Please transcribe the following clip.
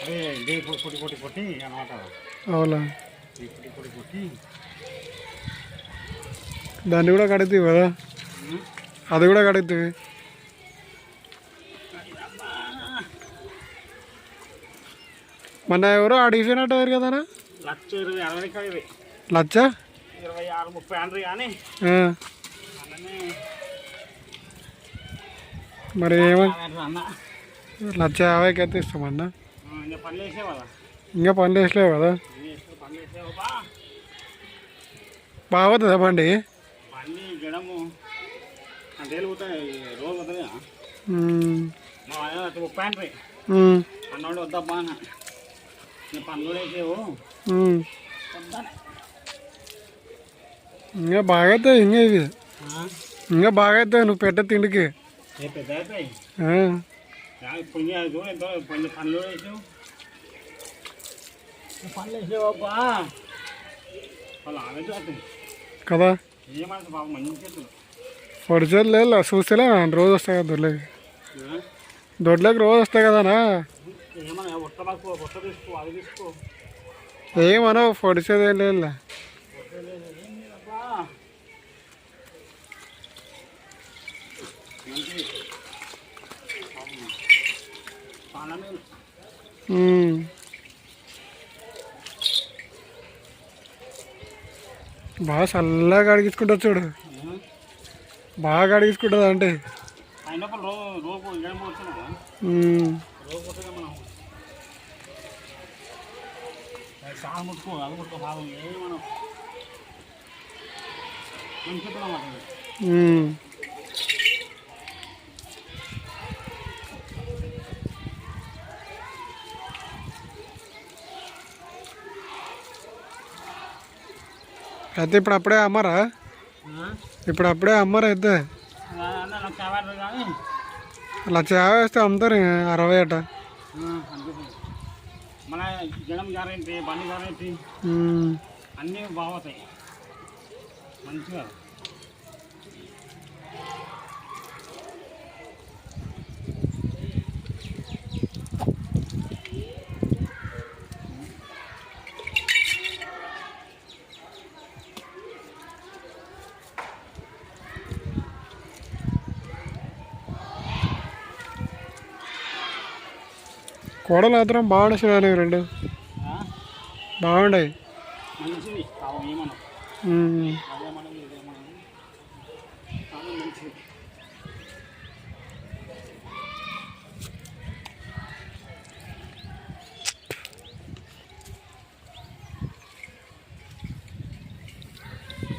అదే డే పొట్టి పొట్టి పొట్టి అనమాట అవునా? ఈ పొట్టి పొట్టి పొట్టి దాన్ని కూడా కడుగుతావు కదా. అది కూడా కడుగుతావి? మొన్న ఎవరో అడిగిపోయినట్టు కదా లక్ష ఇరవై అరవై లచ్చ? ఇరవై ఆరు ముప్పై కానీ. మరి ఏమో? లచ్చ యాభైకి అయితే ఇస్తామన్నా ఇంకా పని చేసలేవు కదా బాగుతుందా బండి అన్నోడు వద్దబ్బా పనులు వేసేవు ఇంకా బాగా అవుతాయి ఇంకా ఇవి ఇంకా బాగా అవుతాయి నువ్వు పెట్ట తిండికి ఇప్పుడు పనులు వేసావు కదా? పొడిచేది లేదు చూస్తేలే రోజు వస్తాయి కదా దొడ్లోకి. దొడ్లోకి రోజు వస్తాయి కదనా? ఏమనో పొడిచేది ఏం లేదు అబ్బా బాగా చల్లగా అడిగించుకుంటా చూడు. బాగా అడిగించుకుంటుంది అంటే? అయినప్పుడు రోజు రోజు ఏం పోతున్నావు ఉమ్. రోజు పోతే మనం చాలా ముట్టుకో అది ముట్టుకో భాగం ఏమి మనం మంచి అన్నమాట ఉమ్. అయితే ఇప్పుడు అప్పుడే అమ్మరా? ఇప్పుడు అప్పుడే అమ్మరా అయితే అలా నాకు లక్ష యాభై వేస్తే అమ్ముతారు అరవై అట. మన జనం బండి అన్నీ బాగుతాయి. మంచిగా. కోడలు మాత్రం బాగుండే రెండు. బాగుండే. మంచిది.